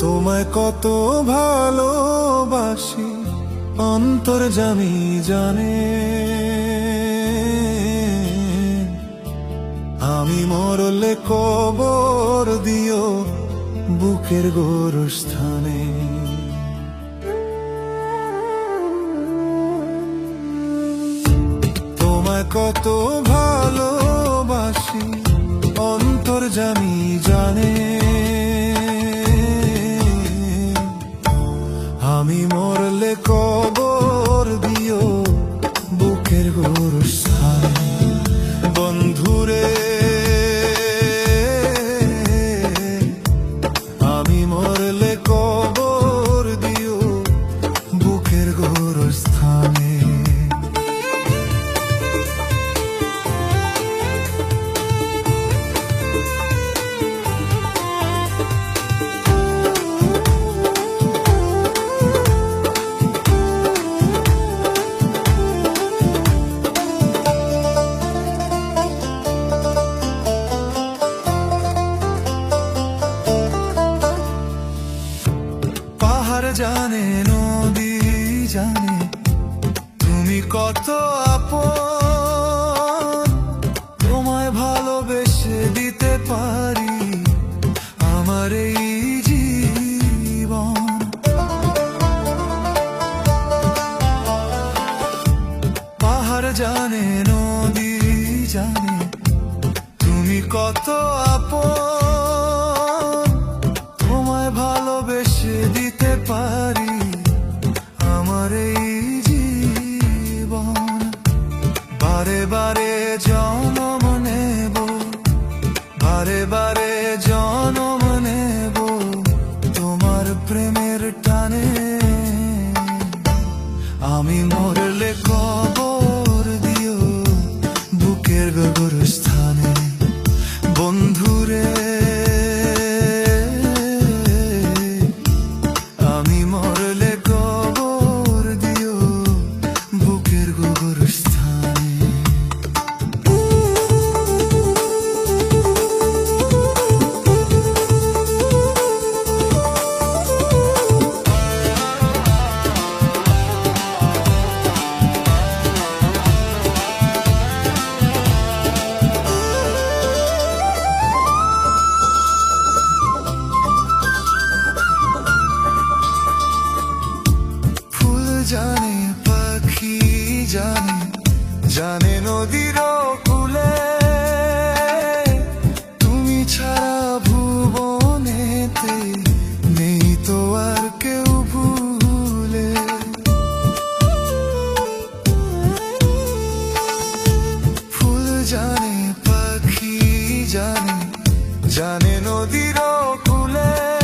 তোমায় কত ভালোবাসি, অন্তর জামি জানে। আমি মরলে কবর দিও বুকের গোরস্থানে। তোমায় কত ভালোবাসি, অন্তর জামি জানে। বুকের গোরস্থানে বন্ধুরে আমি মরলে পাহাড় জানে, নদী জানে, তুমি কত আপন। তোমায় ভালোবেসে দিতে পারি আমার এই জীবন। পাহাড় জানে, নদী জানে, তুমি কত বারে জনম নেব বারে বারে জনম নেব তোমার প্রেমের টানে। আমি মরলে কবর জানে, পাখি জানে জানে নদীর কুলে। তুমি ছাড়া ভুবনেতে নেই তো আর কেউ ভুলে। ফুল জানে, পাখি জানে জানে নদীর কুলে।